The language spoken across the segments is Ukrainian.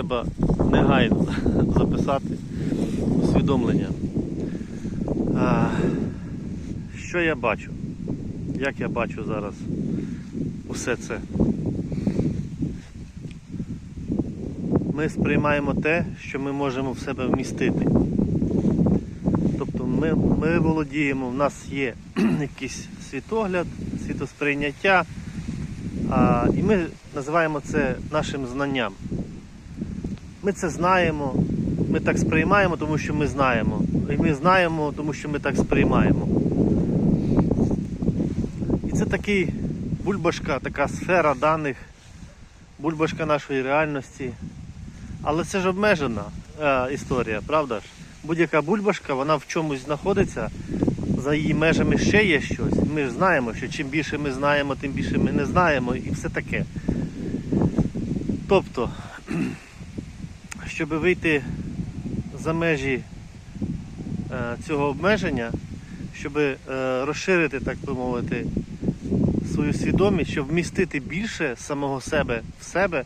треба негайно записати усвідомлення. Що я бачу? Як я бачу зараз усе це? Ми сприймаємо те, що ми можемо в себе вмістити. Тобто ми, ми володіємо, в нас є якийсь світогляд, світосприйняття, а, і ми називаємо це нашим знанням. Ми це знаємо, ми так сприймаємо, тому що ми знаємо. І ми знаємо, тому що ми так сприймаємо. І це такий бульбашка, така сфера даних, бульбашка нашої реальності. Але це ж обмежена е, історія, правда ж? Будь-яка бульбашка, вона в чомусь знаходиться, за її межами ще є щось. Ми ж знаємо, що чим більше ми знаємо, тим більше ми не знаємо і все таке. Тобто, щоб вийти за межі е, цього обмеження, щоб е, розширити, так би мовити, свою свідомість, щоб вмістити більше самого себе в себе,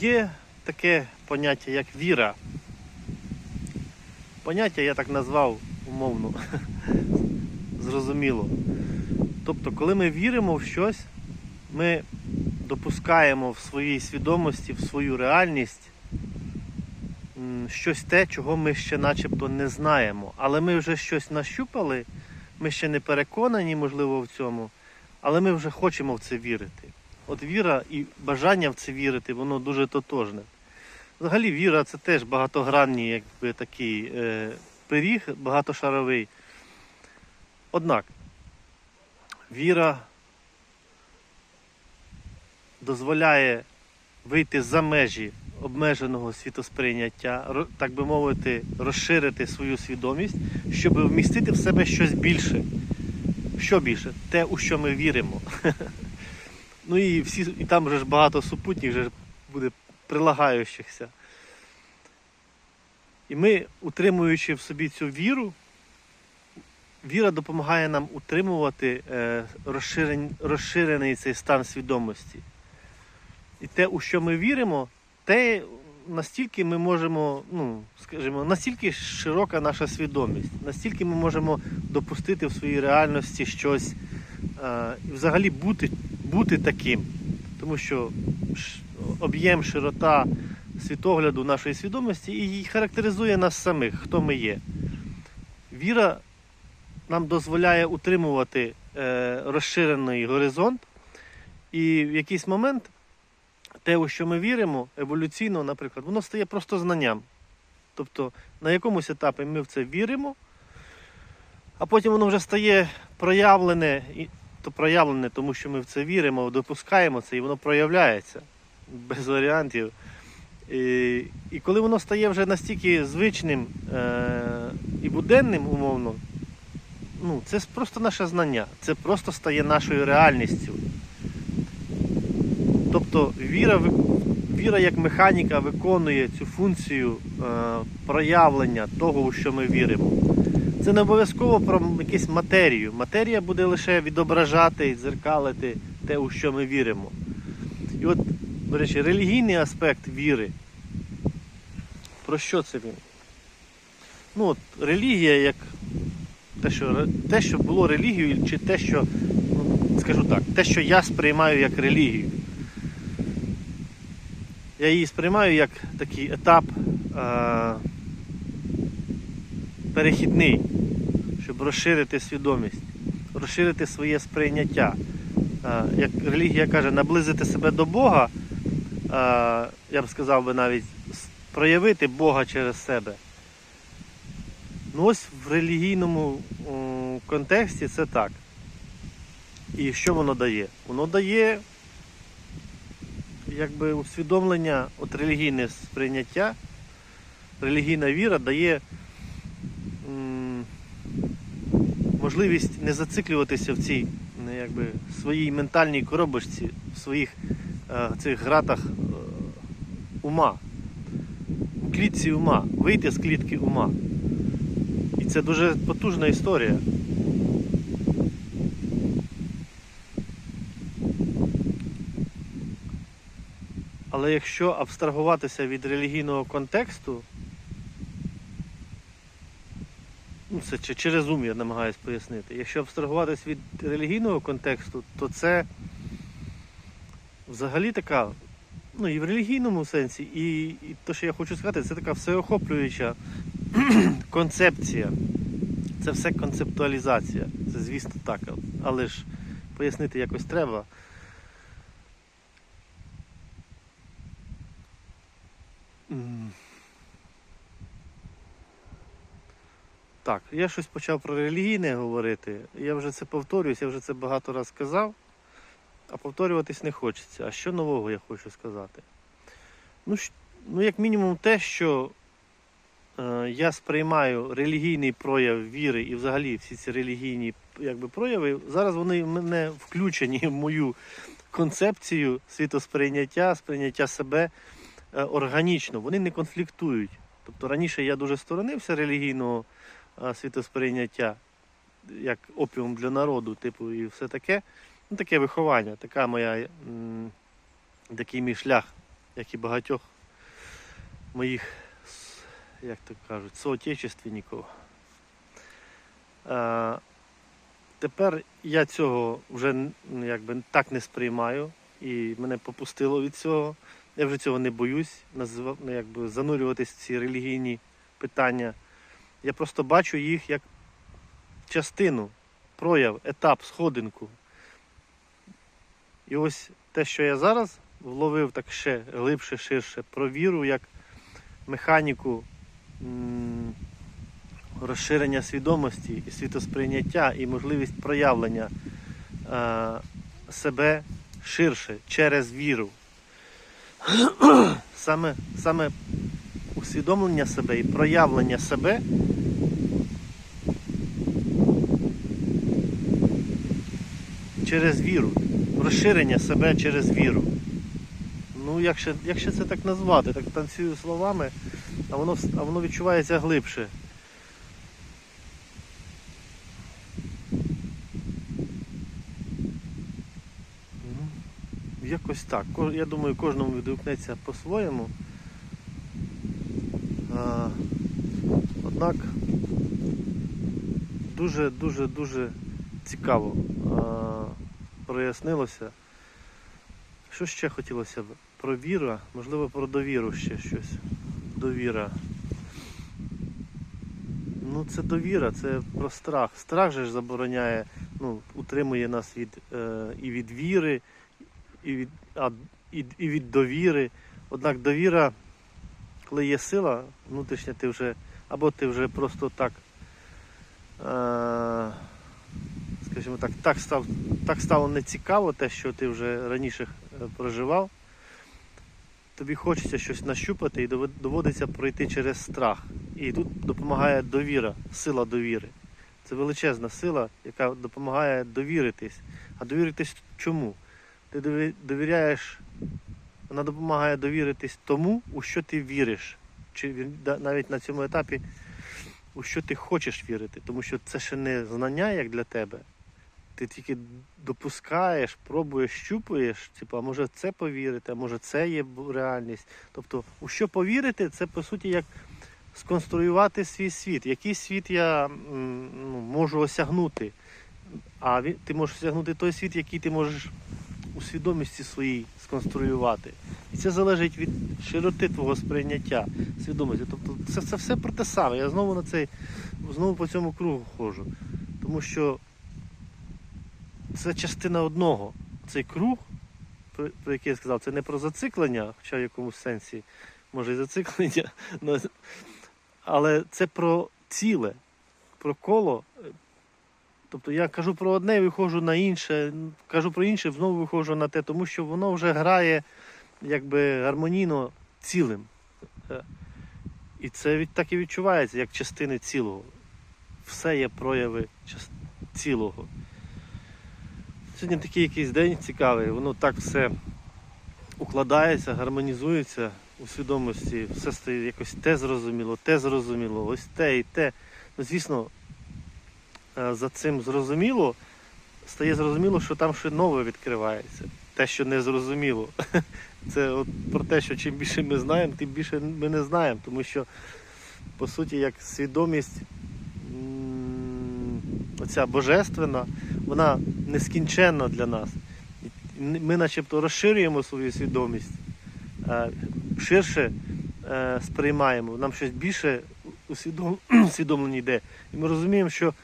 є таке поняття, як віра. Поняття я так назвав умовно, зрозуміло. Тобто, коли ми віримо в щось, ми допускаємо в своїй свідомості, в свою реальність щось те, чого ми ще начебто не знаємо. Але ми вже щось нащупали, ми ще не переконані, можливо, в цьому, але ми вже хочемо в це вірити. От віра і бажання в це вірити, воно дуже тотожне. Взагалі віра це теж багатогранний якби, такий е, пиріг, багатошаровий. Однак віра дозволяє вийти за межі обмеженого світосприйняття, так би мовити, розширити свою свідомість, щоб вмістити в себе щось більше. Що більше? Те, у що ми віримо. Ну і всі, і там вже ж багато супутніх вже буде прилагаючихся. І ми, утримуючи в собі цю віру, віра допомагає нам утримувати е, розширений цей стан свідомості. І те, у що ми віримо, те настільки ми можемо, ну, скажімо, настільки широка наша свідомість, настільки ми можемо допустити в своїй реальності щось е, і взагалі бути, бути таким. Тому що об'єм, широта світогляду нашої свідомості і характеризує нас самих, хто ми є. Віра нам дозволяє утримувати е, розширений горизонт, і в якийсь момент те, у що ми віримо, еволюційно, наприклад, воно стає просто знанням. Тобто на якомусь етапі ми в це віримо, а потім воно вже стає проявлене, то проявлене, тому що ми в це віримо, допускаємо це, і воно проявляється без варіантів. І, і коли воно стає вже настільки звичним е, і буденним, умовно, ну, це просто наше знання, це просто стає нашою реальністю. Тобто віра, віра як механіка виконує цю функцію е, проявлення того, у що ми віримо. Це не обов'язково про якусь матерію. Матерія буде лише відображати і дзеркалити те, у що ми віримо. І от, до речі, релігійний аспект віри. Про що це він? Ну, от, релігія як те, що, те, що було релігією, чи те, що, ну, скажу так, те, що я сприймаю як релігію. Я її сприймаю як такий етап е- перехідний, щоб розширити свідомість, розширити своє сприйняття. Е, як релігія каже, наблизити себе до Бога, е, я б сказав би навіть проявити Бога через себе. Ну ось в релігійному контексті це так. І що воно дає? Воно дає якби усвідомлення, от релігійне сприйняття, релігійна віра дає м, можливість не зациклюватися в цій якби, своїй ментальній коробочці, в своїх е, цих гратах е, ума, в клітці ума, вийти з клітки ума. І це дуже потужна історія. Але якщо абстрагуватися від релігійного контексту, ну це чи- через ум я намагаюся пояснити. Якщо абстрагуватися від релігійного контексту, то це взагалі така, ну і в релігійному сенсі, і, і те, що я хочу сказати, це така всеохоплююча концепція. Це все концептуалізація. Це, звісно, так. Але ж пояснити якось треба. Так, я щось почав про релігійне говорити. Я вже це повторююсь, я вже це багато разів сказав, а повторюватись не хочеться. А що нового я хочу сказати? Ну, ну як мінімум, те, що е, я сприймаю релігійний прояв віри і взагалі всі ці релігійні якби, прояви, зараз вони в мене включені в мою концепцію світосприйняття, сприйняття себе органічно, вони не конфліктують. Тобто раніше я дуже сторонився релігійного е, світосприйняття, як опіум для народу, типу, і все таке. Ну, таке виховання, така моя, такий мій шлях, як і багатьох моїх, як то кажуть, соотечественників. Е, тепер я цього вже якби, так не сприймаю, і мене попустило від цього. Я вже цього не боюсь, назива- ну, якби, занурюватись в ці релігійні питання. Я просто бачу їх як частину, прояв, етап, сходинку. І ось те, що я зараз вловив так ще глибше, ширше про віру як механіку розширення свідомості і світосприйняття і можливість проявлення е, себе ширше через віру. Саме, саме усвідомлення себе і проявлення себе через віру, розширення себе через віру. Ну, як ще, це так назвати, так танцюю словами, а воно, а воно відчувається глибше. Якось так. Я думаю, кожному відгукнеться по-своєму. Однак дуже, дуже, дуже цікаво прояснилося. Що ще хотілося б? Про віру, можливо, про довіру ще щось. Довіра. Ну, це довіра, це про страх. Страх же ж забороняє, ну, утримує нас від, е, і від віри, і від, а, і, і від довіри. Однак довіра, коли є сила внутрішня, ти вже, або ти вже просто так, е, скажімо так, так, став, так стало нецікаво те, що ти вже раніше е, проживав. Тобі хочеться щось нащупати і доводиться пройти через страх. І тут допомагає довіра, сила довіри. Це величезна сила, яка допомагає довіритись. А довіритись чому? Ти довіряєш, вона допомагає довіритись тому, у що ти віриш. Чи навіть на цьому етапі, у що ти хочеш вірити. Тому що це ще не знання як для тебе. Ти тільки допускаєш, пробуєш, щупуєш, типу, а може це повірити, а може це є реальність. Тобто, у що повірити, це по суті як сконструювати свій світ. Який світ я ну, можу осягнути. А ти можеш осягнути той світ, який ти можеш у свідомості своїй сконструювати. І це залежить від широти твого сприйняття свідомості. Тобто це, це все про те саме. Я знову на цей, знову по цьому кругу ходжу. Тому що це частина одного. Цей круг, про, про який я сказав, це не про зациклення, хоча в якомусь сенсі може і зациклення, але це про ціле, про коло. Тобто я кажу про одне виходжу на інше, кажу про інше, знову виходжу на те, тому що воно вже грає якби гармонійно цілим. Е, І це від, так і відчувається, як частини цілого. Все є прояви цілого. Сьогодні такий якийсь день цікавий, воно так все укладається, гармонізується у свідомості, все стає якось те зрозуміло, те зрозуміло, ось те і те. Ну, звісно, за цим зрозуміло, стає зрозуміло, що там ще нове відкривається. те, що не зрозуміло. Це от про те, що чим більше ми знаємо, тим більше ми не знаємо. Тому що, по суті, як свідомість оця божественна, вона нескінченна для нас. Ми начебто розширюємо свою свідомість, е, ширше е, сприймаємо, нам щось більше усвідом- усвідомлення йде. І ми розуміємо, що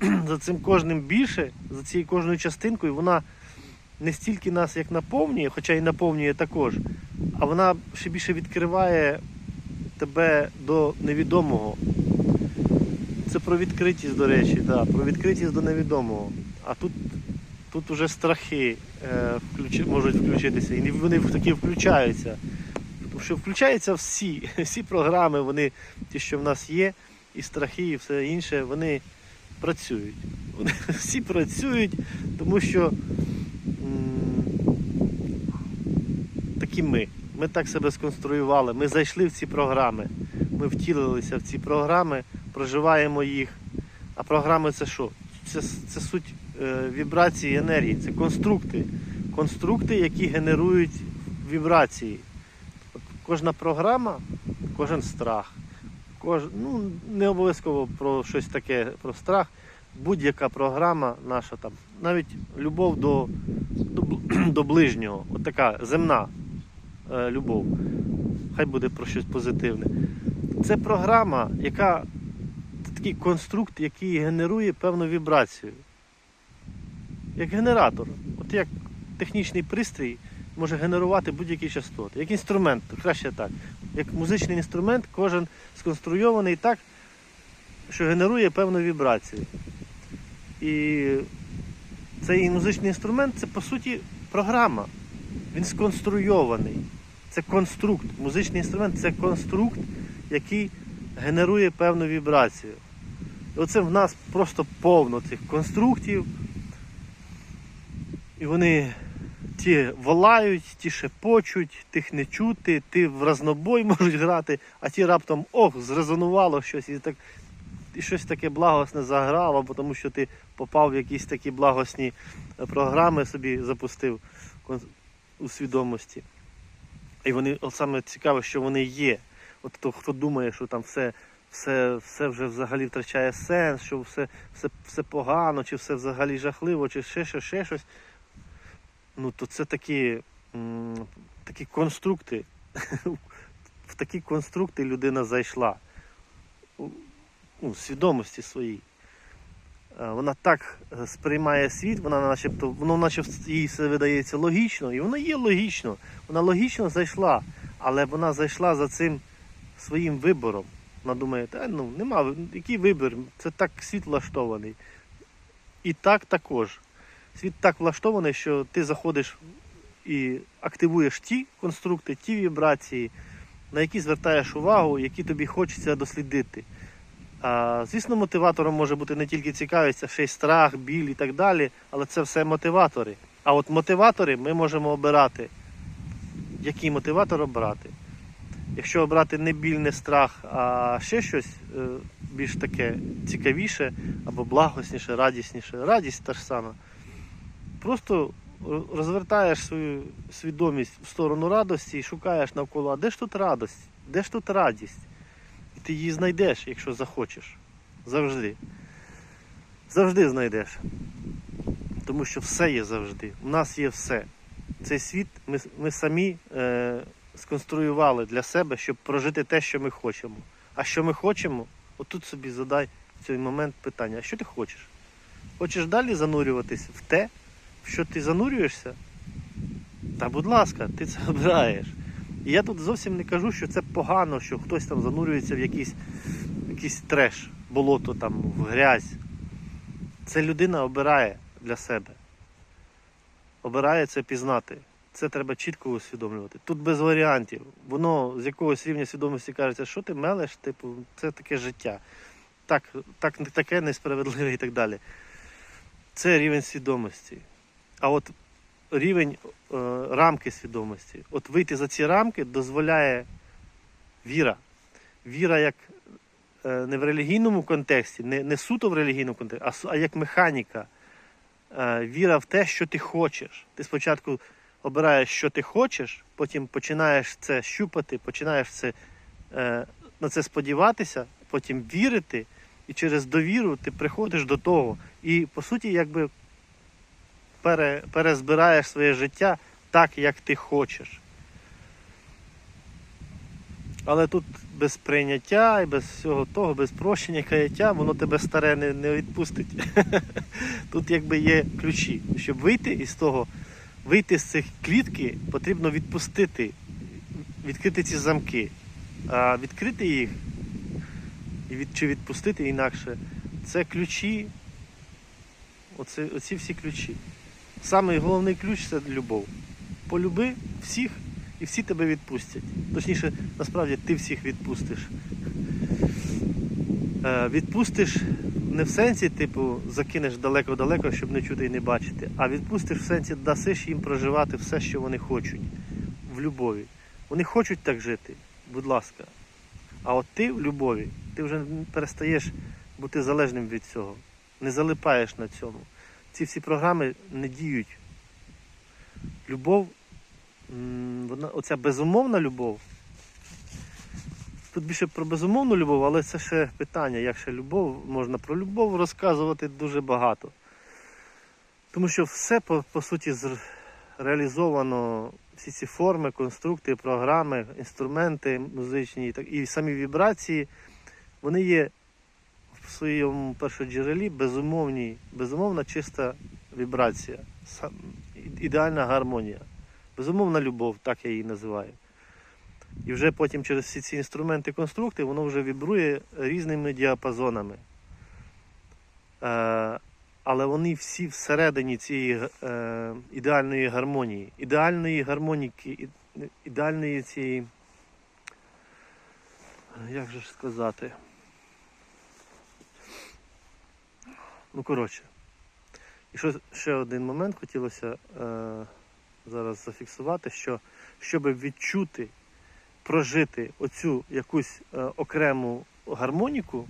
за цим кожним більше, за цією кожною частинкою, вона не стільки нас як наповнює, хоча і наповнює також, а вона ще більше відкриває тебе до невідомого. Це про відкритість, до речі, да, про відкритість до невідомого. А тут, тут вже страхи е, включ, можуть включитися, і вони такі включаються. Тому що включаються всі, всі програми, вони, ті, що в нас є, і страхи, і все інше, вони працюють. Вони всі працюють, тому що такі ми. Ми так себе сконструювали. Ми зайшли в ці програми. Ми втілилися в ці програми, проживаємо їх. А програми це що? Це, це суть е, вібрації енергії, це конструкти. Конструкти, які генерують вібрації. Кожна програма, кожен страх. Кож... Ну, не обов'язково про щось таке, про страх. Будь-яка програма наша там, навіть любов до, до, до ближнього, от така земна е, любов. Хай буде про щось позитивне. Це програма, яка це такий конструкт, який генерує певну вібрацію. Як генератор. От як технічний пристрій може генерувати будь-які частоти. Як інструмент, краще так. Як музичний інструмент, кожен сконструйований так, що генерує певну вібрацію. І цей музичний інструмент це по суті програма. Він сконструйований. Це конструкт. Музичний інструмент це конструкт, який генерує певну вібрацію. І оце в нас просто повно цих конструктів. І вони ті волають, ті шепочуть, тих не чути, ті в разнобой можуть грати, а ті раптом ох, зрезонувало щось і так. І щось таке благосне заграло, бо тому що ти попав в якісь такі благосні е, програми собі запустив у свідомості. І вони от саме цікаве, що вони є. От хто, хто думає, що там все, все, все вже взагалі втрачає сенс, що все, все, все погано, чи все взагалі жахливо, чи ще щось, ще щось. Ну, то це такі, такі конструкти. В такі конструкти людина зайшла у свідомості своїй. Е, Вона так е, сприймає світ, вона начебто, воно наче їй все видається логічно, і воно є логічно. Вона логічно зайшла, але вона зайшла за цим своїм вибором. Вона думає, та ну нема, який вибір, це так світ влаштований. І так також. Світ так влаштований, що ти заходиш і активуєш ті конструкти, ті вібрації, на які звертаєш увагу, які тобі хочеться дослідити. А, звісно, мотиватором може бути не тільки цікавість, а ще й страх, біль і так далі, але це все мотиватори. А от мотиватори ми можемо обирати. Який мотиватор обрати? Якщо обрати не біль, не страх, а ще щось е, більш таке цікавіше або благосніше, радісніше, радість та ж сама. Просто розвертаєш свою свідомість в сторону радості і шукаєш навколо, а де ж тут радость? Де ж тут радість? І ти її знайдеш, якщо захочеш. Завжди. Завжди знайдеш. Тому що все є завжди. У нас є все. Цей світ ми, ми самі е, сконструювали для себе, щоб прожити те, що ми хочемо. А що ми хочемо, отут собі задай в цей момент питання: а що ти хочеш? Хочеш далі занурюватись в те, що ти занурюєшся? Та будь ласка, ти це обираєш. І я тут зовсім не кажу, що це погано, що хтось там занурюється в якийсь, якийсь треш, болото, там, в грязь. Це людина обирає для себе. Обирає це пізнати. Це треба чітко усвідомлювати. Тут без варіантів. Воно з якогось рівня свідомості кажеться, що ти мелеш, типу, це таке життя. Так, так, таке несправедливе і так далі. Це рівень свідомості. А от рівень е, рамки свідомості. От вийти за ці рамки дозволяє віра. Віра як е, не в релігійному контексті, не, не суто в релігійному контексті, а, а як механіка. Е, віра в те, що ти хочеш. Ти спочатку обираєш, що ти хочеш, потім починаєш це щупати, починаєш це, е, на це сподіватися, потім вірити, і через довіру ти приходиш до того. І по суті, якби пере, перезбираєш своє життя так, як ти хочеш. Але тут без прийняття і без всього того, без прощення, каяття, воно тебе старе не, не відпустить. Тут якби є ключі. Щоб вийти із того, вийти з цих клітки, потрібно відпустити, відкрити ці замки. А відкрити їх від, чи відпустити інакше, це ключі. Оце, оці всі ключі. Самий головний ключ це любов. Полюби всіх і всі тебе відпустять. Точніше, насправді ти всіх відпустиш. Е, відпустиш не в сенсі, типу, закинеш далеко-далеко, щоб не чути і не бачити, а відпустиш в сенсі, дасиш їм проживати все, що вони хочуть в любові. Вони хочуть так жити, будь ласка. А от ти в любові, ти вже перестаєш бути залежним від цього. Не залипаєш на цьому. Ці всі програми не діють. Любов Вона, оця безумовна любов. Тут більше про безумовну любов, але це ще питання, як ще любов, можна про любов розказувати дуже багато. Тому що все по, по суті реалізовано, всі ці форми, конструкти, програми, інструменти музичні і самі вібрації, вони є в своєму першоджерелі безумовні, безумовна чиста вібрація, ідеальна гармонія. Безумовна любов, так я її називаю. І вже потім через всі ці інструменти конструкти воно вже вібрує різними діапазонами. Е, але вони всі всередині цієї е, ідеальної гармонії, ідеальної гармоніки, ідеальної цієї. Як же ж сказати? Ну, коротше. І що ще один момент хотілося. Е, зараз зафіксувати, що щоб відчути, прожити оцю якусь е, окрему гармоніку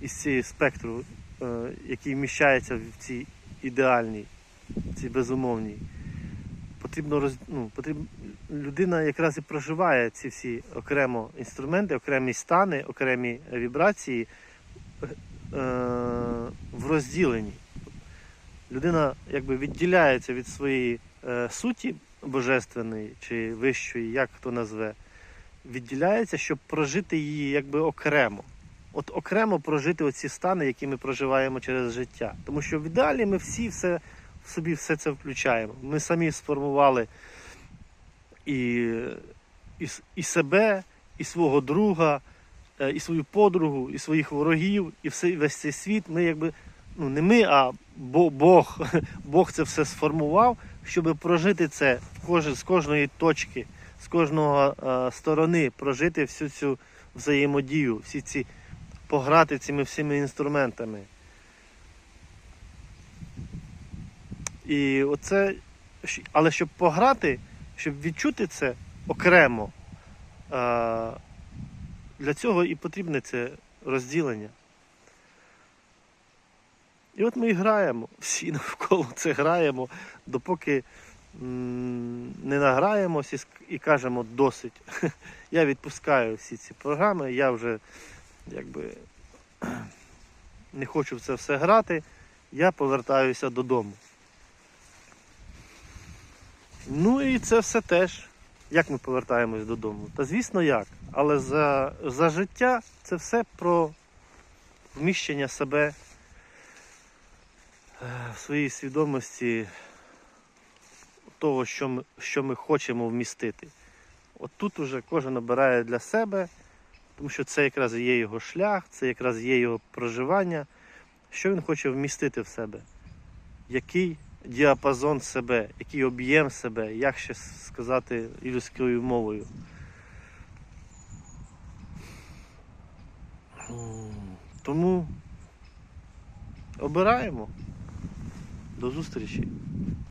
із цієї спектру, е, який вміщається в цій ідеальній, цій безумовній, потрібно роз, ну, потрібно, людина якраз і проживає ці всі окремо інструменти, окремі стани, окремі вібрації в розділенні. Людина якби відділяється від своєї е, суті божественної чи вищої, як хто назве, відділяється, щоб прожити її якби окремо. От окремо прожити оці стани, які ми проживаємо через життя. Тому що в ідеалі ми всі все, в собі все це включаємо. Ми самі сформували і, і, і себе, і свого друга, е, і свою подругу, і своїх ворогів, і все, весь цей світ. Ми якби, ну не ми, а Бог, Бог це все сформував, щоб прожити це з кожної точки, з кожного е, сторони, прожити всю цю взаємодію, всі ці пограти цими всіми інструментами. І оце, але щоб пограти, щоб відчути це окремо, е, для цього і потрібне це розділення. І от ми і граємо, всі навколо це граємо, допоки не награємось і, кажемо досить. Я відпускаю всі ці програми, я вже якби не хочу в це все грати, я повертаюся додому. Ну і це все теж. Як ми повертаємось додому? Та звісно як. Але за, за життя це все про вміщення себе е, в своїй свідомості того, що ми, що ми хочемо вмістити. От тут уже кожен обирає для себе, тому що це якраз є його шлях, це якраз є його проживання, що він хоче вмістити в себе, який діапазон себе, який об'єм себе, як ще сказати людською мовою. Тому обираємо. До зустрічі.